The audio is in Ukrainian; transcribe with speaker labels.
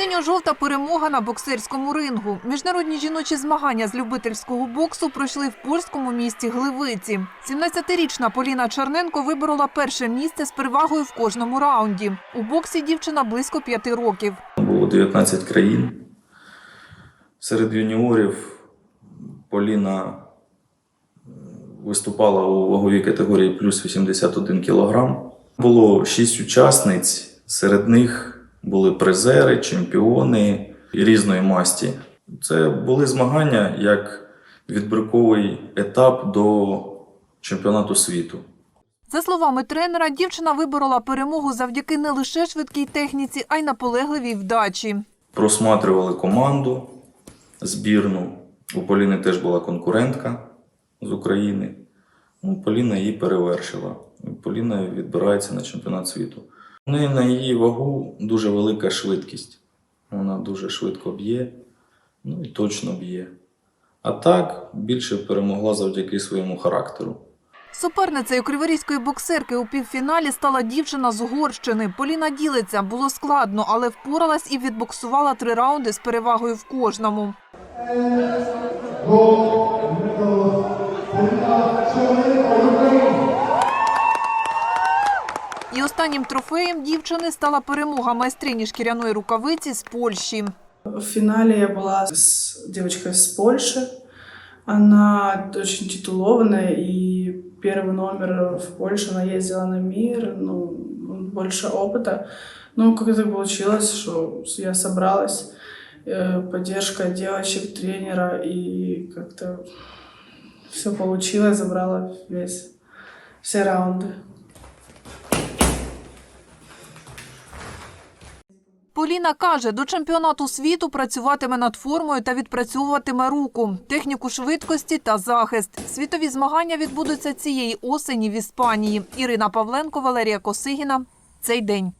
Speaker 1: Синьо-жовта перемога на боксерському рингу. Міжнародні жіночі змагання з любительського боксу пройшли в польському місті Гливиці. 17-річна Поліна Черненко виборола перше місце з перевагою в кожному раунді. У боксі дівчина близько п'яти років.
Speaker 2: Було 19 країн. Серед юніорів Поліна виступала у ваговій категорії плюс 81 кг. Було 6 учасниць, серед них були призери, чемпіони різної масті. Це були змагання як відбірковий етап до чемпіонату світу.
Speaker 1: За словами тренера, дівчина виборола перемогу завдяки не лише швидкій техніці, а й наполегливій вдачі.
Speaker 2: просматривали команду збірну. У Поліни теж була конкурентка з України. Ну, Поліна її перевершила. Поліна відбирається на чемпіонат світу. У неї на її вагу дуже велика швидкість. Вона дуже швидко б'є, ну і точно б'є. А так більше перемогла завдяки своєму характеру.
Speaker 1: Суперницею криворізької боксерки у півфіналі стала дівчина з Угорщини. Поліна ділиться. Було складно, але впоралась і відбоксувала три раунди з перевагою в кожному. І останнім трофеєм дівчини стала перемога майстрині шкіряної рукавиці з Польщі.
Speaker 3: В финале я была с девочкой с Польши. Она очень титулованная, и первый номер в Польше она ездила на мир, ну, больше опыта. Ну, как это получилось, что я собралась, э, поддержка девочек, тренера, и как-то все получилось, забрала весь, все раунды.
Speaker 1: Поліна каже, до чемпіонату світу працюватиме над формою та відпрацьовуватиме руку, техніку швидкості та захист. Світові змагання відбудуться цієї осені в Іспанії. Ірина Павленко, Валерія Косигіна. Цей день.